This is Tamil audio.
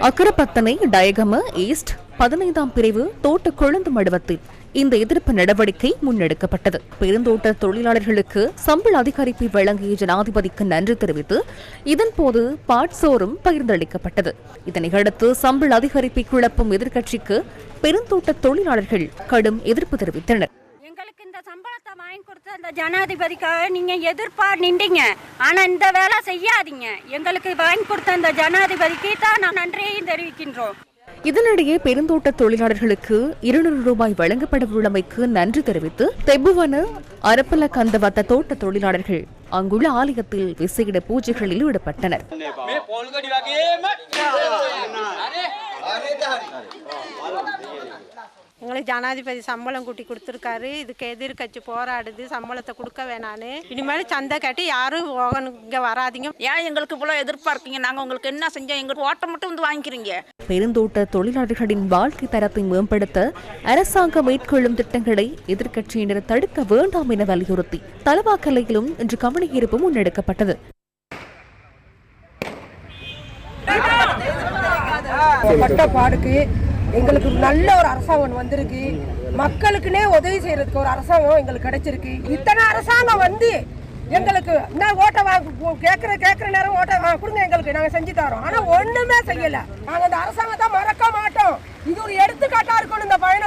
அக்கரப்பத்தனை டயகம ஈஸ்ட் பதினைந்தாம் பிரிவு தோட்ட கொழுந்து மடுவத்தில் இந்த எதிர்ப்பு நடவடிக்கை முன்னெடுக்கப்பட்டது. பெருந்தோட்ட தொழிலாளர்களுக்கு சம்பள அதிகரிப்பை வழங்கிய ஜனாதிபதிக்கு நன்றி தெரிவித்து இதன்போது பாட்சோறும் பகிர்ந்தளிக்கப்பட்டது. இதனையடுத்து சம்பள அதிகரிப்பை குழப்பும் எதிர்க்கட்சிக்கு பெருந்தோட்ட தொழிலாளர்கள் கடும் எதிர்ப்பு தெரிவித்தனர். சம்பளத்தை வாங்கி கொடுத்த அந்த ஜனாதிபதிக்காக நீங்கள் எதிர்ப்பாக நின்றீங்க. ஆனால் இந்த வேலை செய்யாதீங்க. எங்களுக்கு வாங்கி கொடுத்த அந்த ஜனாதிபதிக்கு தான் நான் நன்றியையும் தெரிவிக்கின்றோம். இதனிடையே பெருந்தோட்ட தொழிலாளர்களுக்கு இருநூறு ரூபாய் வழங்கப்பட உள்ளமைக்கு நன்றி தெரிவித்து தெப்புவன அரப்பல கந்தவத்த தோட்ட தொழிலாளர்கள் அங்குள்ள ஆலயத்தில் விசையிட பூஜைகளில் ஈடுபட்டனர். எங்களுக்கு ஜனாதிபதி சம்பளம் கூட்டி கொடுத்துருக்காரு. இதுக்கு எதிர்கட்சி போராடுது. சம்பளத்தை கொடுக்க வேணான்னு. இனிமேல் சந்தை கட்டி யாரும் இங்கே வராதீங்க. ஏன் எங்களுக்கு இவ்வளோ எதிர்ப்பாக இருக்கீங்க நாங்கள் உங்களுக்கு என்ன செஞ்சோம்? எங்களுக்கு ஓட்டை மட்டும் வந்து வாங்கிக்கிறீங்க. பெருந்தோட்ட தொழிலாளர்களின் வாழ்க்கை தரத்தை மேம்படுத்த அரசாங்கம் மேற்கொள்ளும் திட்டங்களை எதிர்க்கட்சியினர் தடுக்க வேண்டாம் என வலியுறுத்தி தலவாக்கலையிலும் இன்று கவனஈர்ப்பு முன்னெடுக்கப்பட்டது. பட்ட பாடுக்கு எங்களுக்கு நல்ல ஒரு அரசாங்கம் வந்திருக்கு. மக்களுக்குனே உதவி செய்யறதுக்கு ஒரு அரசாங்கம் எங்களுக்கு கிடைச்சிருக்கு. இத்தனை அரசாங்கம் வந்து எங்களுக்கு என்ன ஓட்டை வாங்க கேட்குற கேட்குற நேரம் ஓட்டை கொடுங்க எங்களுக்கு நாங்கள் செஞ்சு தரோம். ஆனால் ஒன்றுமே செய்யலை. நாங்கள் அந்த அரசாங்கத்தை மறக்க மாட்டோம். இது ஒரு எடுத்துக்காட்டாக இருக்கணும் இந்த பயணம்.